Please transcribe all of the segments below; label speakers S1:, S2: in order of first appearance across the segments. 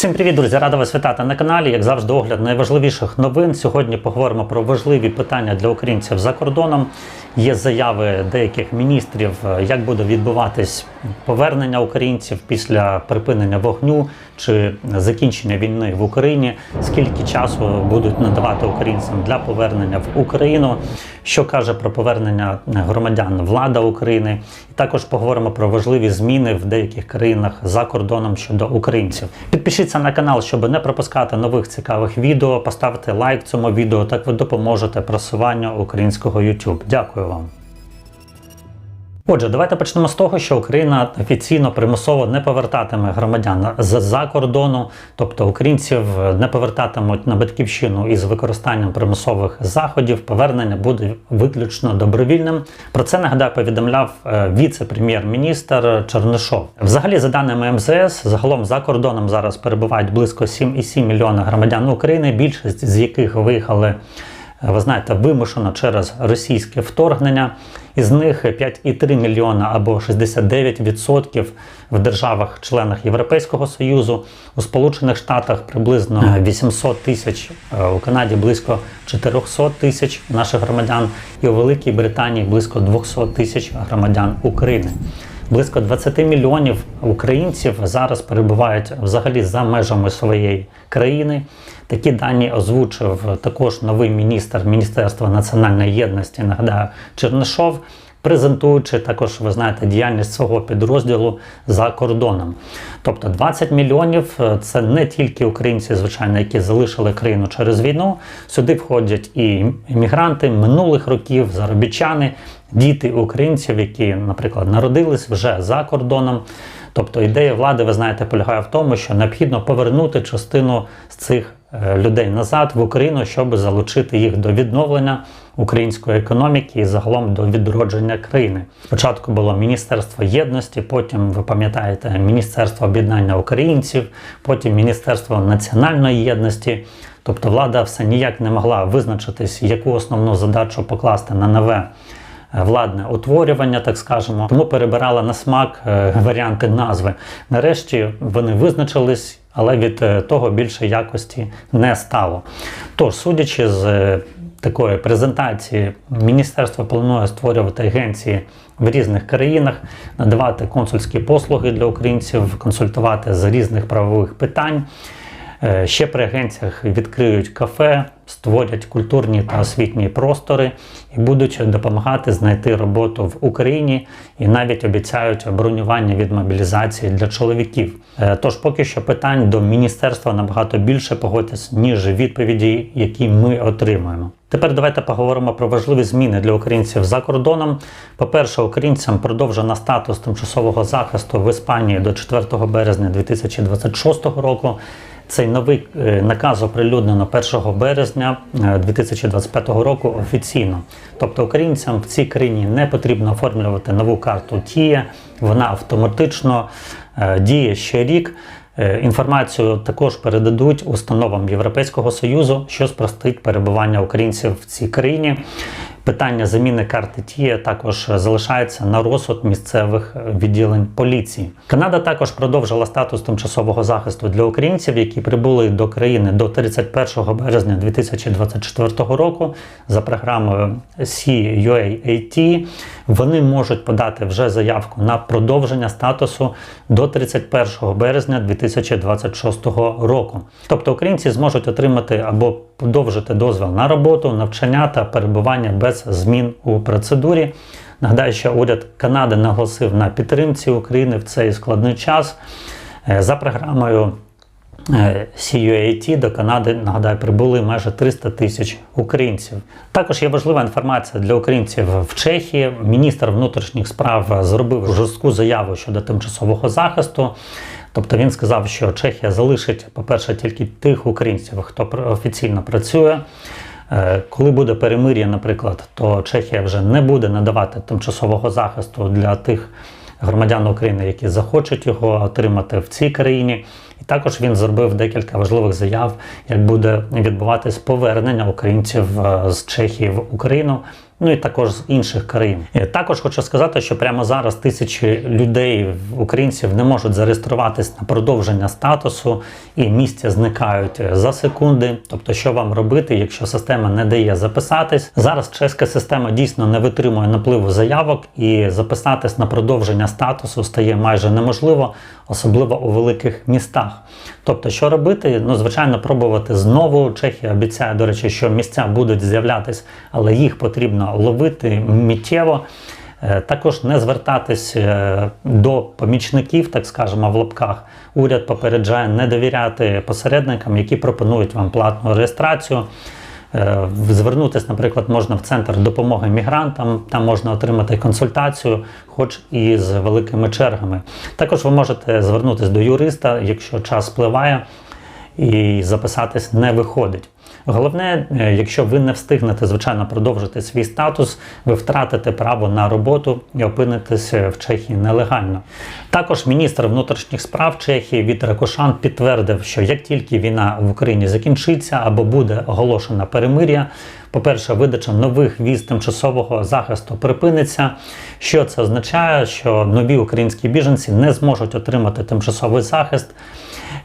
S1: Всім привіт, друзі! Рада вас вітати на каналі. Як завжди, огляд найважливіших новин. Сьогодні поговоримо про важливі питання для українців за кордоном. Є заяви деяких міністрів, як буде відбуватись повернення українців після припинення вогню чи закінчення війни в Україні. Скільки часу будуть надавати українцям для повернення в Україну? Що каже про повернення громадян влада України? І також поговоримо про важливі зміни в деяких країнах за кордоном щодо українців. Підпишіться на канал, щоб не пропускати нових цікавих відео. Поставте лайк цьому відео. Так ви допоможете просуванню українського YouTube. Дякую вам. Отже, давайте почнемо з того, що Україна офіційно примусово не повертатиме громадян з-за кордону, тобто українців не повертатимуть на батьківщину із використанням примусових заходів. Повернення буде виключно добровільним. Про це нагадаю повідомляв е, віце-прем'єр-міністр Чернишов. Взагалі, за даними МЗС, загалом за кордоном зараз перебувають близько 7,7 мільйона громадян України, більшість з яких виїхали. Ви знаєте, вимушено через російське вторгнення. Із них 5,3 мільйона або 69% в державах-членах Європейського Союзу, у Сполучених Штатах приблизно 800 тисяч, е, у Канаді близько 400 тисяч наших громадян, і у Великій Британії близько 200 тисяч громадян України. Близько 20 мільйонів українців зараз перебувають взагалі за межами своєї країни. Такі дані озвучив також новий міністр Міністерства національної єдності, нагадаю, Чернишов, презентуючи також, ви знаєте, діяльність свого підрозділу за кордоном. Тобто 20 мільйонів це не тільки українці, звичайно, які залишили країну через війну. Сюди входять і іммігранти минулих років, заробітчани, діти українців, які, наприклад, народились вже за кордоном. Тобто ідея влади, ви знаєте, полягає в тому, що необхідно повернути частину з цих е, людей назад в Україну, щоб залучити їх до відновлення української економіки і загалом до відродження країни. Спочатку було Міністерство єдності, потім ви пам'ятаєте Міністерство об'єднання українців, потім Міністерство національної єдності. Тобто влада все ніяк не могла визначитись, яку основну задачу покласти на нове владне утворювання, так скажемо. Тому перебирала на смак е, варіанти назви. Нарешті вони визначились, але від е, того більше якості не стало. Тож, судячи з е, такої презентації, міністерство планує створювати агенції в різних країнах, надавати консульські послуги для українців, консультувати з різних правових питань. Е, Ще при агенціях відкриють кафе, створять культурні та освітні простори і будуть допомагати знайти роботу в Україні і навіть обіцяють бронювання від мобілізації для чоловіків. Е, Тож поки що питань до міністерства набагато більше погодьтесь, ніж відповіді, які ми отримуємо. Тепер давайте поговоримо про важливі зміни для українців за кордоном. По-перше, українцям продовжено статус тимчасового захисту в Іспанії до 4 березня 2026 року. Цей новий е, наказ оприлюднено 1 березня е, 2025 року офіційно. Тобто українцям в цій країні не потрібно оформлювати нову карту Тія, вона автоматично е, діє ще рік. Е, Інформацію також передадуть установам Європейського Союзу, що спростить перебування українців в цій країні. Питання заміни карти Тія також залишається на розсуд місцевих відділень поліції. Канада також продовжила статус тимчасового захисту для українців, які прибули до країни до 31 березня 2024 року за програмою CUAT. Вони можуть подати вже заявку на продовження статусу до 31 березня 2026 року. Тобто українці зможуть отримати або подовжити дозвіл на роботу, навчання та перебування без змін у процедурі. Нагадаю, що уряд Канади наголосив на підтримці України в цей складний час Е, за програмою. е, CUAT до Канади, нагадаю, прибули майже 300 тисяч українців. Також є важлива інформація для українців в Чехії. Міністр внутрішніх справ зробив жорстку заяву щодо тимчасового захисту. Тобто він сказав, що Чехія залишить, по-перше, тільки тих українців, хто офіційно працює. Е, Коли буде перемир'я, наприклад, то Чехія вже не буде надавати тимчасового захисту для тих громадян України, які захочуть його отримати в цій країні. І також він зробив декілька важливих заяв, як буде відбуватись повернення українців е, з Чехії в Україну ну і також з інших країн. Також хочу сказати, що прямо зараз тисячі людей, українців, не можуть зареєструватись на продовження статусу, і місця зникають за секунди. Тобто, що вам робити, якщо система не дає записатись? Зараз чеська система дійсно не витримує напливу заявок, і записатись на продовження статусу стає майже неможливо, особливо у великих містах. Тобто, що робити? Ну, звичайно, пробувати знову. Чехія обіцяє, до речі, що місця будуть з'являтись, але їх потрібно ловити миттєво. Е, Також не звертатись е, до помічників, так скажемо, в лапках. Уряд попереджає не довіряти посередникам, які пропонують вам платну реєстрацію. Е, Звернутися, наприклад, можна в центр допомоги мігрантам, там можна отримати консультацію, хоч і з великими чергами. Також ви можете звернутися до юриста, якщо час спливає і записатись не виходить. Головне, е, якщо ви не встигнете, звичайно, продовжити свій статус, ви втратите право на роботу і опинитесь в Чехії нелегально. Також міністр внутрішніх справ Чехії Вітер Кошан підтвердив, що як тільки війна в Україні закінчиться або буде оголошена перемир'я, по-перше, видача нових віз тимчасового захисту припиниться. Що це означає? Що нові українські біженці не зможуть отримати тимчасовий захист.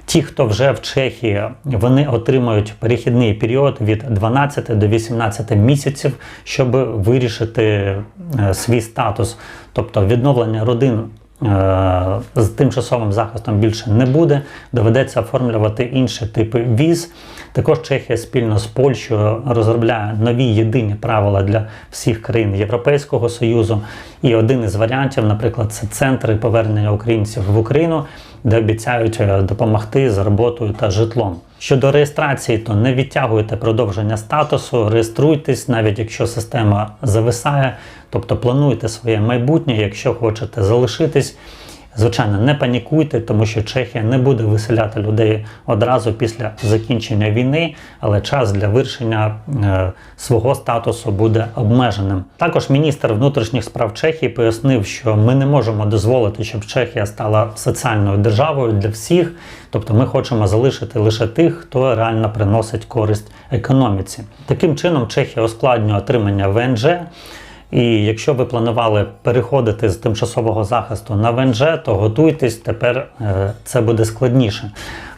S1: Ті, хто вже в Чехії, вони отримають перехідний період від 12 до 18 місяців, щоб вирішити е, свій статус, тобто відновлення родин. Е, З тимчасовим захистом більше не буде, доведеться оформлювати інші типи віз. Також Чехія спільно з Польщею розробляє нові єдині правила для всіх країн Європейського Союзу. І один із варіантів, наприклад, це центри повернення українців в Україну, де обіцяють е, допомогти з роботою та житлом. Щодо реєстрації, то не відтягуйте продовження статусу, реєструйтесь, навіть якщо система зависає, тобто плануйте своє майбутнє, якщо хочете залишитись. Звичайно, не панікуйте, тому що Чехія не буде виселяти людей одразу після закінчення війни, але час для вирішення е, свого статусу буде обмеженим. Також міністр внутрішніх справ Чехії пояснив, що ми не можемо дозволити, щоб Чехія стала соціальною державою для всіх. Тобто ми хочемо залишити лише тих, хто реально приносить користь економіці. Таким чином, Чехія ускладнює отримання ВНЖ. І якщо ви планували переходити з тимчасового захисту на ВНЖ, то готуйтесь, тепер е, це буде складніше.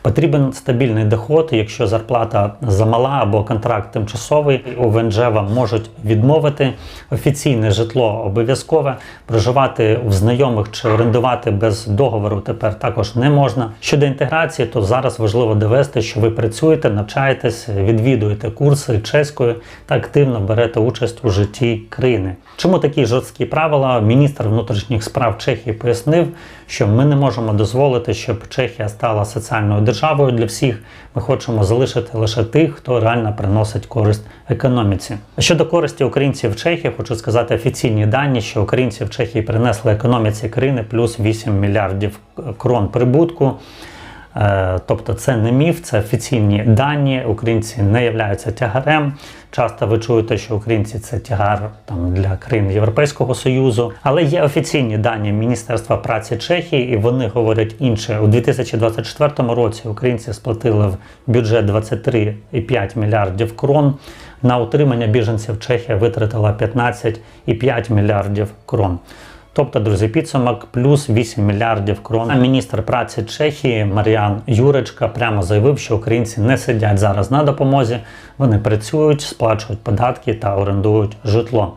S1: Потрібен стабільний доход, якщо зарплата замала або контракт тимчасовий, у ВНЖ вам можуть відмовити. Офіційне житло обов'язкове, проживати в знайомих чи орендувати без договору тепер також не можна. Щодо інтеграції, то зараз важливо довести, що ви працюєте, навчаєтесь, відвідуєте курси чеської та активно берете участь у житті країни. Чому такі жорсткі правила? Міністр внутрішніх справ Чехії пояснив, що ми не можемо дозволити, щоб Чехія стала соціальною державою для всіх. Ми хочемо залишити лише тих, хто реально приносить користь економіці. Щодо користі українців в Чехії, хочу сказати офіційні дані, що українці в Чехії принесли економіці країни плюс 8 мільярдів крон прибутку. Е, Тобто це не міф, це офіційні дані. Українці не являються тягарем. Часто ви чуєте, що українці це тягар там для країн Європейського Союзу. Але є офіційні дані Міністерства праці Чехії, і вони говорять інше. У 2024 році українці сплатили в бюджет 23,5 мільярдів крон. На утримання біженців Чехія витратила 15,5 мільярдів крон. Тобто, друзі, підсумок плюс 8 мільярдів крон. А міністр праці Чехії Мар'ян Юречка прямо заявив, що українці не сидять зараз на допомозі, вони працюють, сплачують податки та орендують житло.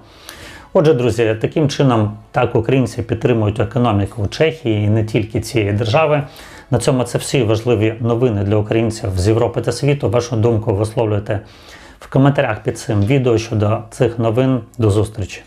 S1: Отже, друзі, таким чином так українці підтримують економіку Чехії і не тільки цієї держави. На цьому це всі важливі новини для українців з Європи та світу. Вашу думку висловлюйте в коментарях під цим відео щодо цих новин. До зустрічі!